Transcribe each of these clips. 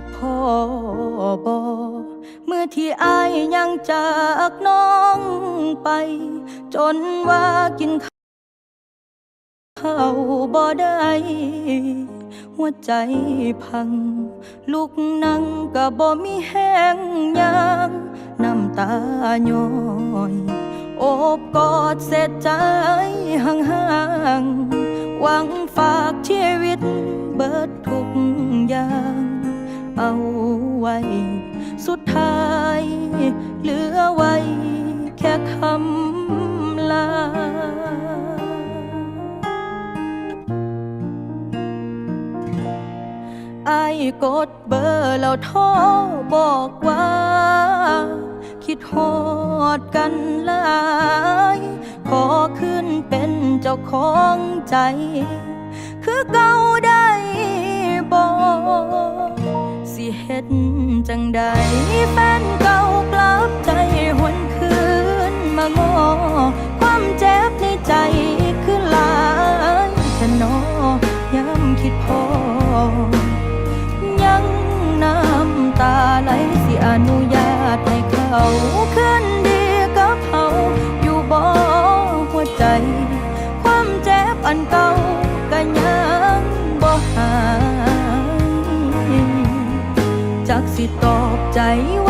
ดพ่อบอเมื่อที่อายยังจากน้องไป จนว่ากินข้าวบ่ได้ หัวใจพัง ลูกนั่งก็บ่มีแห้งยางน้ำตาย้อยโอบกอดเสร็จใจห่างๆหวังฝากชีวิตเบิดทุกอย่าง เอาไว้ สุดท้ายเหลือไว้ แค่คำลา ไอ้กดเบอร์แล้วโทรบอกว่า คิดฮอดกันหลาย ขอขึ้นเป็นเจ้าของใจ คือเก่าได้บอก เฮ็ดจังใดแฟนเก่ากลับใจ สิตอบใจว่า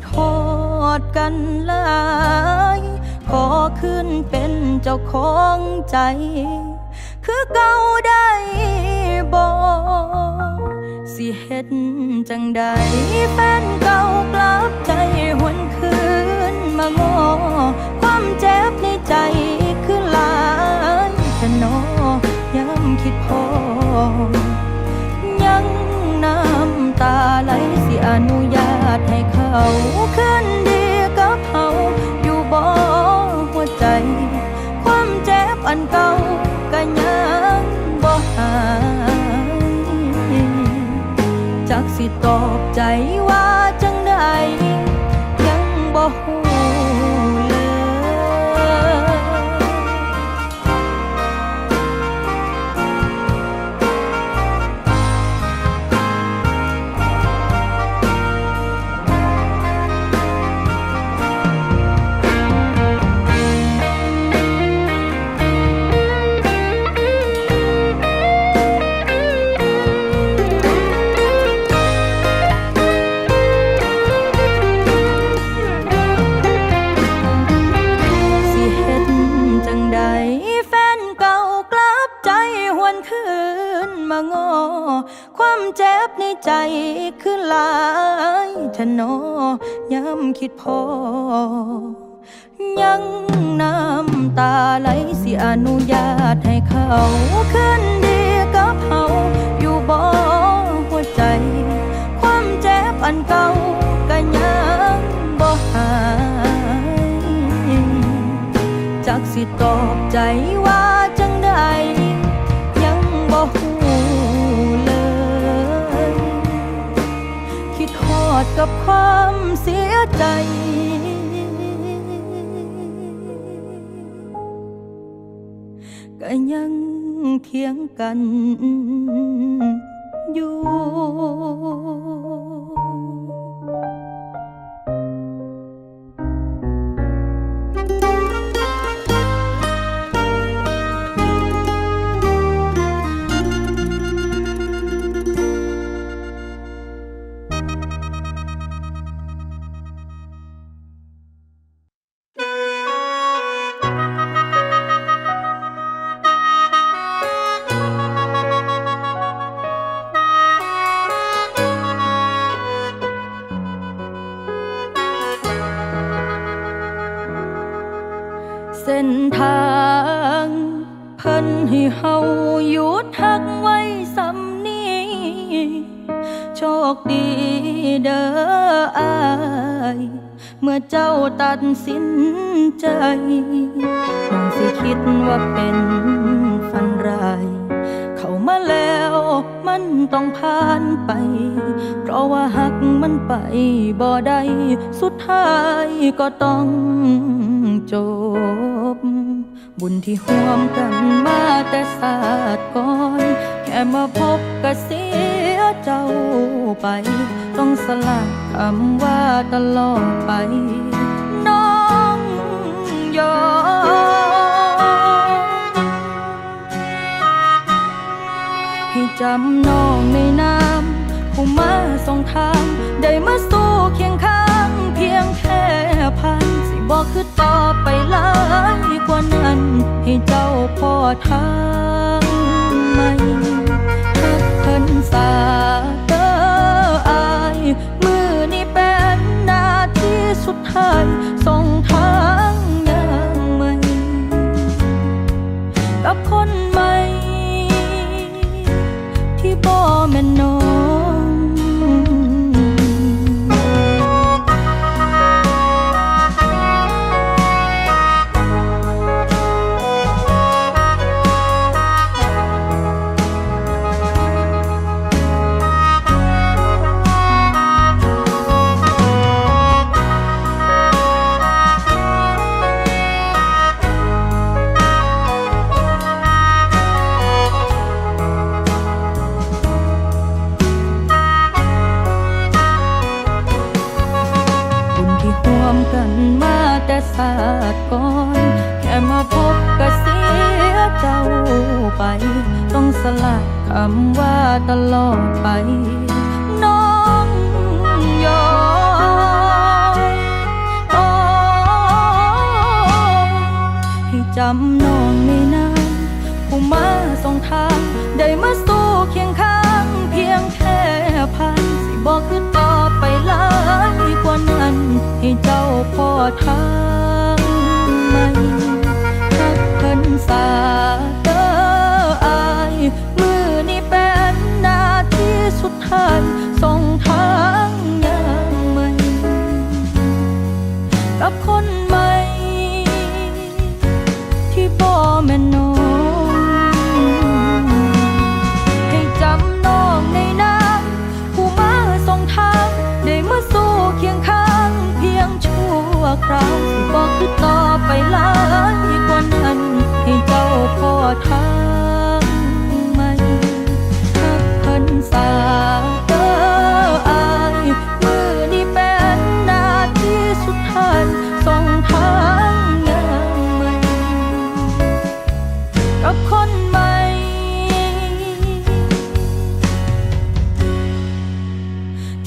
คิดฮอดกันหลาย ขอขึ้นเป็นเจ้าของใจ คือเก่าได้บอกสิเฮ็ดจังใดแฟนเก่ากลับใจหวนคืนมางอความเจ็บในใจคือหลายแค่นอย้ำคิดพอ ยังน้ำตาไหลสิอนุญา ตให้เขาขึ้นดีกับเขาอยู่บ่หัวใจ ความเจ็บอันเก่าก็ยังบ่หายจักสิตอบใจว่า สิตอบใจว่าจังใดยังบ่ฮู้เลย คิดฮอดกับความเสียใจก็ยังเถียงกัน ส้นทางเพิ่นให้เฮาหยุดทักไว้สำนี้โชคดีเด้ออาย เมื่อเจ้าตัดสินใจน้องสิคิดว่าเป็นฝันร้าย เข้ามาแล้วมันต้องผ่านไป เพราะว่าหักมันไปบ่ได้ สุดท้ายก็ต้องจบ บุญที่ห่วมกันมาแต่ศาสตร์ก่อน แค่มาพบก็เสียเจ้าไป ต้องสลักคำว่าตลอดไป น้องยอมให้จำน้องในน้ำผู้มาส่งทางได้มา บอกคือต่อไปหลายกว่านั้น ให้เจ้าพอทางไหม จำน้องในน้ำผู้มาส่งทาง ได้มาสู้เคียงข้าง เพียงแค่พันสิบอกคือต่อไปหลายกว่านั้น ให้เจ้าพอทางไหมทักเพิ่นสา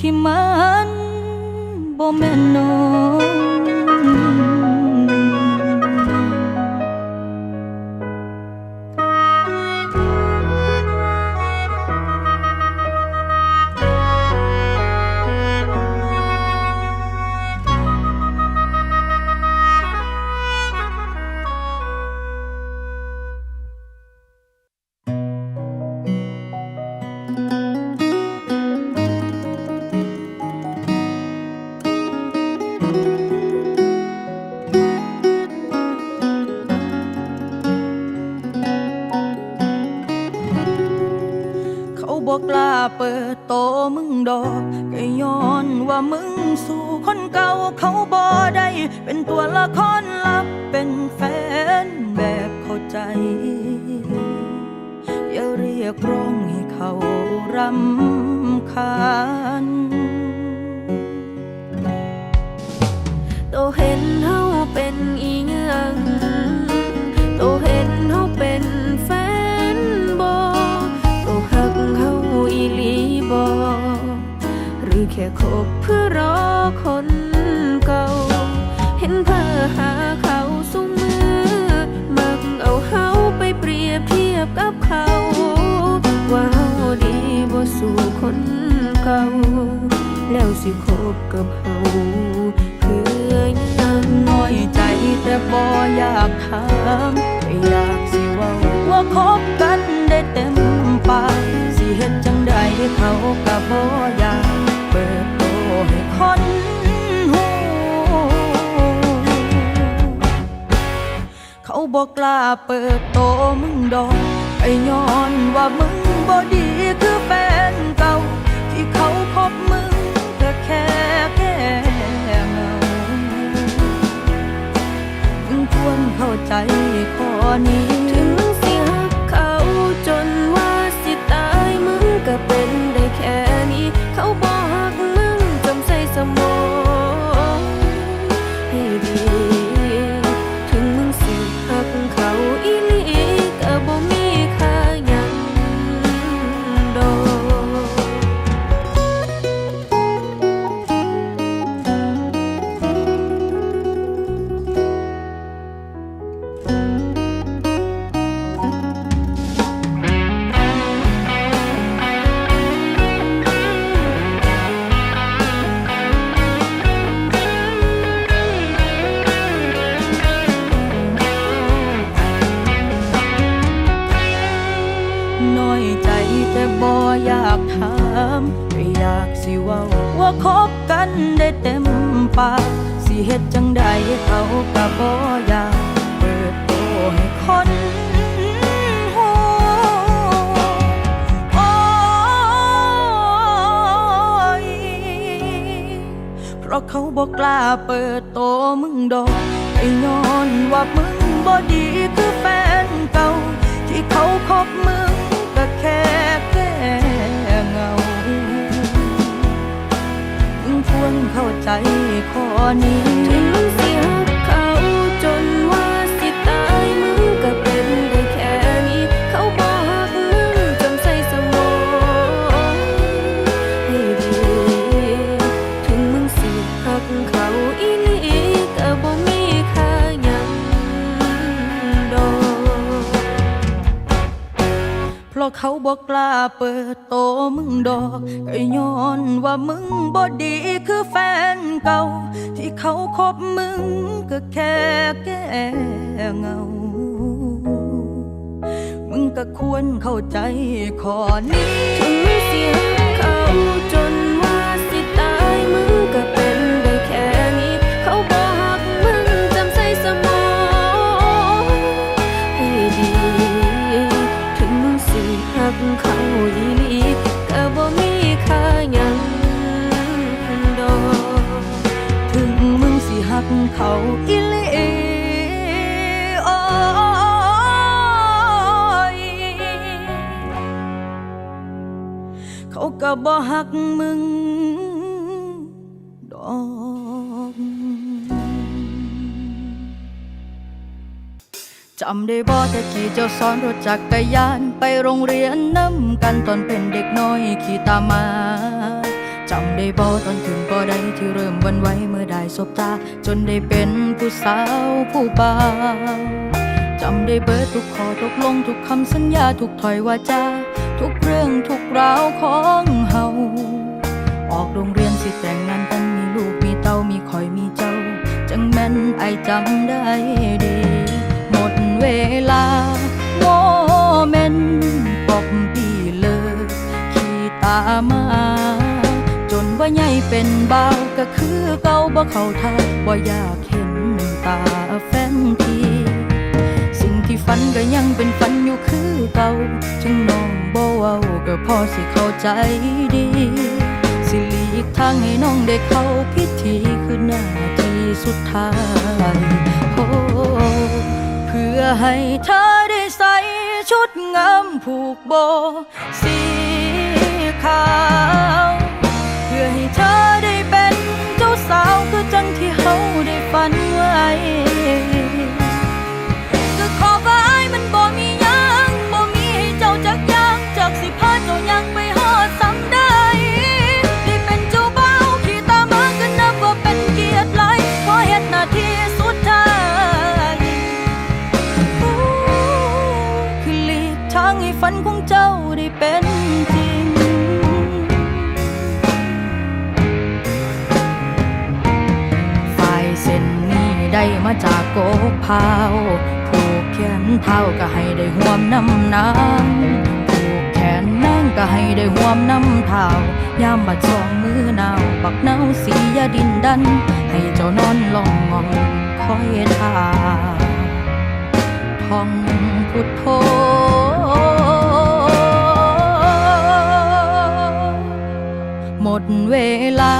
ที่มันบ่แม่นนอ เขาบอกกล้าเปิดโตมึงดอกก็ย้อนว่ามึงสู่คนเก่าเขาบ่ได้ เป็นตัวละครลับเป็นแฟนแบบเข้าใจ อย่าเรียกร้องให้เขารำคาญ กันได้เต็มปากสิเฮ็ดจังใดเขาก็บ่อยากเปิดโตให้คนหูเขาบอกกล้าเปิดโตมึงดอกไอ้ย้อนว่ามึงบ่ดีคือแฟนเก่า ที่เขาคบมึงก็แค่แค่เงามึงควรเข้าใจข้อนี้ เขาบอกหัก สิว่าว่าคบกันได้เต็มปากสิเฮ็ดจังใดเขาก็บ่อยากเปิดโตให้คนหูโอ้ยเพราะเขาบอกกล้าเปิดโตมึงดอกไอ้ย้อนว่ามึงบ่ดีคือ ข้อนี้ เพราะเขาบอกกล้าเปิดโตมึงดอกก็ย้อนว่ามึงบอดีคือแฟนเก่า ที่เขาคบมึงก็แค่แก้เงา มึงก็ควรเข้าใจข้อนี้ถึงเสียงเขาจนว่า อีหลีก็บ่มีค่าหยังดอกถึงมึงสิหักเขาอีหลีโอ้ยเขาก็บ่หักมึงดอกจำได้บ่แต่ขี่เจ้าซ้อนรถจักรยานไปโรงเรียนน้ำ กันตอนเป็นเด็กน้อยขี่ตามมาจำได้บ่ตอนถึงบ่ได้ที่เริ่มวันไหวเมื่อได้สบตา จนได้เป็นผู้สาวผู้บ่าวจำได้เบิดทุกข้อตกลงทุกคำสัญญาทุกถ้อยวาจาทุกเรื่องทุกราวของเฮาออกโรงเรียนสิแต่งงานกันมีลูกมีเต้ามีคอยมีเจ้า จังแม่นไอจำได้ดี หมดเวลาโมเมนป มมา จนว่าใหญ่เป็นเบาก็คือเก่าบ่เข้าท่าบ่อยากเห็นตาแฟนทีสิ่งที่ฝันก็ยังเป็นฝันอยู่คือเก่าถึงน้องบ่เว้าก็พอสิเข้าใจดี สิหลีกทางให้น้องได้เข้าพิธีคือหน้าที่สุดท้ายโอ้เพื่อให้เธอได้ใส่ชุดงามผูกโบสี ขาว เพื่อให้เธอได้เป็นเจ้าสาวคือจังที่เฮาได้ฝันไว้ พาวผูกแขนเท้าก็ให้ได้ห่วมน้ำนางผูกแขนนางก็ให้ได้ห่วมน้ำเท้ายามบัดสองมือหนาวบักหนาวสียาดินดัน ให้เจ้านอนลองงองคอยท่าท่องพุทโธหมดเวลา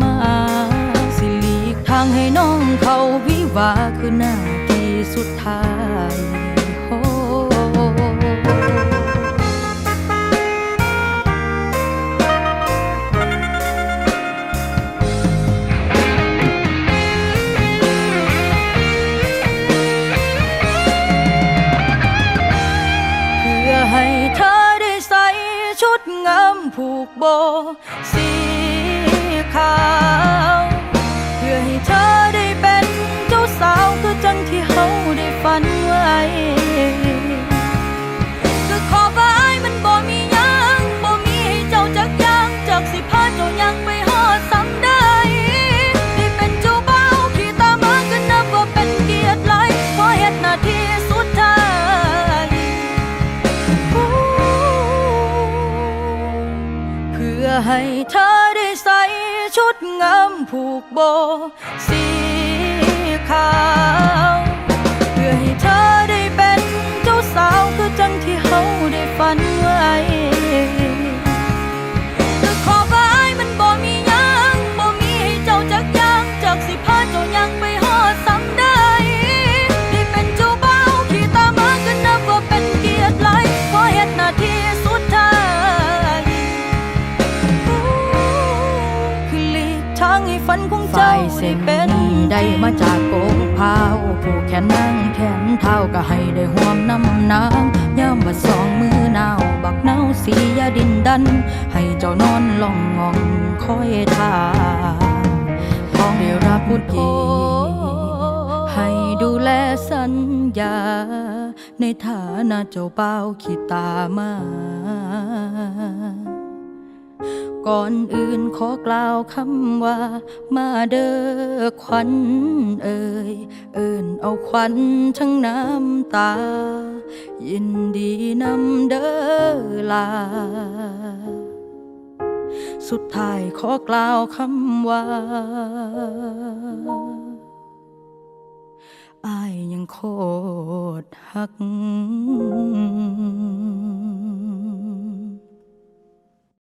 มมาสิหลีกทางให้น้องเขาวิวาคือหน้า ผูกโบสีขาว เจ้าได้เป็นได้มาจากโกงพาวผู้แขนนั่งแขนเท้าก็ให้ได้ห่วมน้ำนางย่ามว่าสองมือหนาว บักหนาวสียาดินดัน ให้เจ้านอนลองงองคอยทาท้องได้รับพุทธีให้ดูแลสัญญา ในฐานะเจ้าเป้าขีตามา ก่อนอื่นขอกล่าวคำว่า มาเด้อควันเอ่ยเอินเอาควันทั้งน้ำตา ยินดีนำเด้อลา สุดท้ายขอกล่าวคำว่าอายยังโคตรหัก